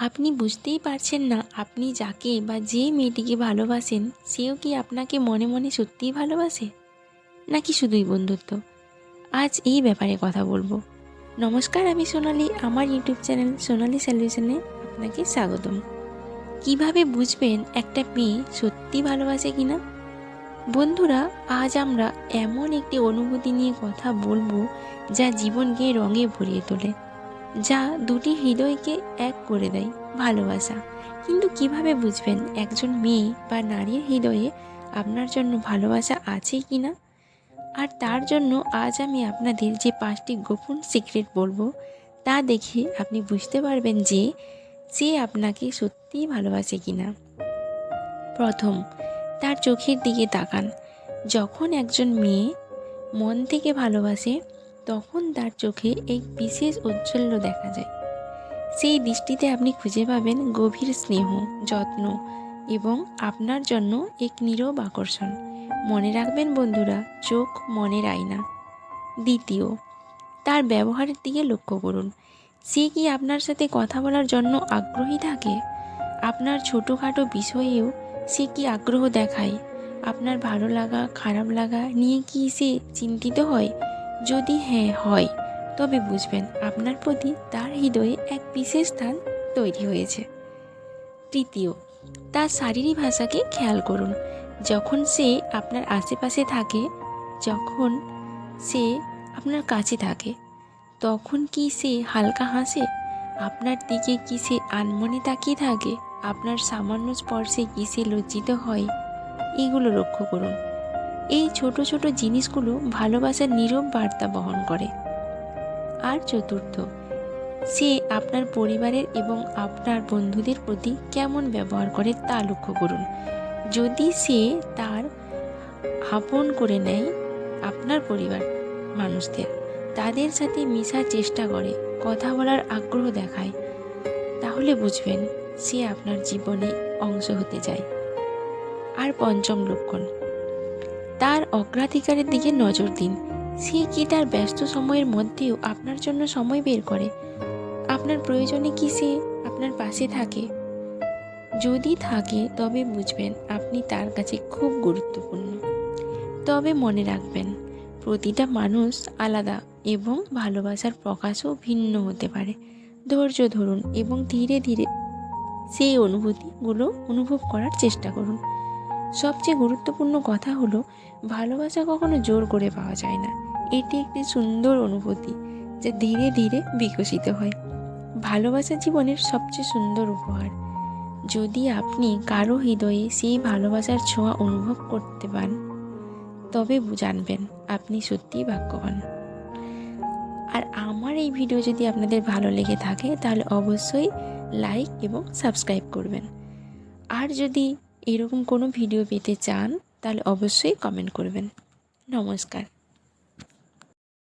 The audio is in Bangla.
আপনি বুঝতেই পারছেন না, আপনি যাকে বা যে মেয়েটিকে ভালোবাসেন, সেও কি আপনাকে মনে মনে সত্যিই ভালোবাসে? নাকি শুধুই বন্ধুত্ব? আজ এই ব্যাপারে কথা বলব। নমস্কার, আমি সোনালি। আমার ইউটিউব চ্যানেল সোনালি সলিউশনে আপনাকে স্বাগতম। কীভাবে বুঝবেন একটা মেয়ে সত্যি ভালোবাসে কি না বন্ধুরা, আজ আমরা এমন একটি অনুভূতি নিয়ে কথা বলব যা জীবনকে রঙে ভরিয়ে তোলে। যা দুটি হৃদয়কে এক করে দেয় ভালোবাসা। কিন্তু কীভাবে বুঝবেন একজন মেয়ে বা নারীর হৃদয়ে আপনার জন্য ভালোবাসা আছে কি না? আর তার জন্য আজ আমি আপনাদের যে পাঁচটি গোপন সিক্রেট বলব, তা দেখে আপনি বুঝতে পারবেন যে সে আপনাকে সত্যিই ভালোবাসে কি না। প্রথম, তার চোখের দিকে তাকান। যখন একজন মেয়ে মন থেকে ভালোবাসে তখন তার চোখে এক বিশেষ ঔজ্জ্বল্য দেখা যায়। সেই দৃষ্টিতে আপনি খুঁজে পাবেন গভীর স্নেহ, যত্ন এবং আপনার জন্য এক নীরব আকর্ষণ। মনে রাখবেন বন্ধুরা, চোখ মনের আয়না। দ্বিতীয়, তার ব্যবহারের দিকে লক্ষ্য করুন। সে কি আপনার সাথে কথা বলার জন্য আগ্রহী থাকে? আপনার ছোটোখাটো বিষয়েও সে কি আগ্রহ দেখায়? আপনার ভালো লাগা, খারাপ লাগা নিয়ে কি সে চিন্তিত হয়? যদি হ্যাঁ হয়, তবে বুঝবেন আপনার প্রতি তার হৃদয়ে এক বিশেষ স্থান তৈরি হয়েছে। তৃতীয়, তার শারীরিক ভাষাকে খেয়াল করুন। যখন সে আপনার আশেপাশে থাকে, যখন সে আপনার কাছে থাকে, তখন কি সে হালকা হাসে? আপনার দিকে কি সে আনমনে তাকিয়ে থাকে? আপনার সামান্য স্পর্শে কি সে লজ্জিত হয়? এগুলো লক্ষ্য করুন। এই ছোট ছোট জিনিসগুলো ভালোবাসার নীরব বার্তা বহন করে। আর চতুর্থ, সে আপনার পরিবারের এবং আপনার বন্ধুদের প্রতি কেমন ব্যবহার করে তা লক্ষ্য করুন। যদি সে তার আপন করে নেয় আপনার পরিবার মানুষদের, তাদের সাথে মিশার চেষ্টা করে, কথা বলার আগ্রহ দেখায়, তাহলে বুঝবেন সে আপনার জীবনে অংশ হতে চায়। আর পঞ্চম লক্ষণ তার অগ্রাধিকারের দিকে নজর দিন। সে কি তার ব্যস্ত সময়ের মধ্যেও আপনার জন্য সময় বের করে? আপনার প্রয়োজনে কি সে আপনার পাশে থাকে? যদি থাকে, তবে বুঝবেন আপনি তার কাছে খুব গুরুত্বপূর্ণ। তবে মনে রাখবেন, প্রতিটা মানুষ আলাদা এবং ভালোবাসার প্রকাশও ভিন্ন হতে পারে। ধৈর্য ধরুন এবং ধীরে ধীরে সেই অনুভূতিগুলো অনুভব করার চেষ্টা করুন। সবচেয়ে গুরুত্বপূর্ণ কথা হলো, ভালোবাসা কখনো জোর করে পাওয়া যায় না। এটি একটি সুন্দর অনুভূতি, যা ধীরে ধীরে বিকশিত হয়। ভালোবাসা জীবনের সবচেয়ে সুন্দর উপহার। যদি আপনি কারও হৃদয়ে সেই ভালোবাসার ছোঁয়া অনুভব করতে পান, তবে জানবেন আপনি সত্যিই ভাগ্যবান। আর আমার এই ভিডিও যদি আপনাদের ভালো লেগে থাকে, তাহলে অবশ্যই লাইক এবং সাবস্ক্রাইব করবেন। আর যদি এরকম কোনো ভিডিও পেতে চান তাহলে অবশ্যই কমেন্ট করবেন। নমস্কার।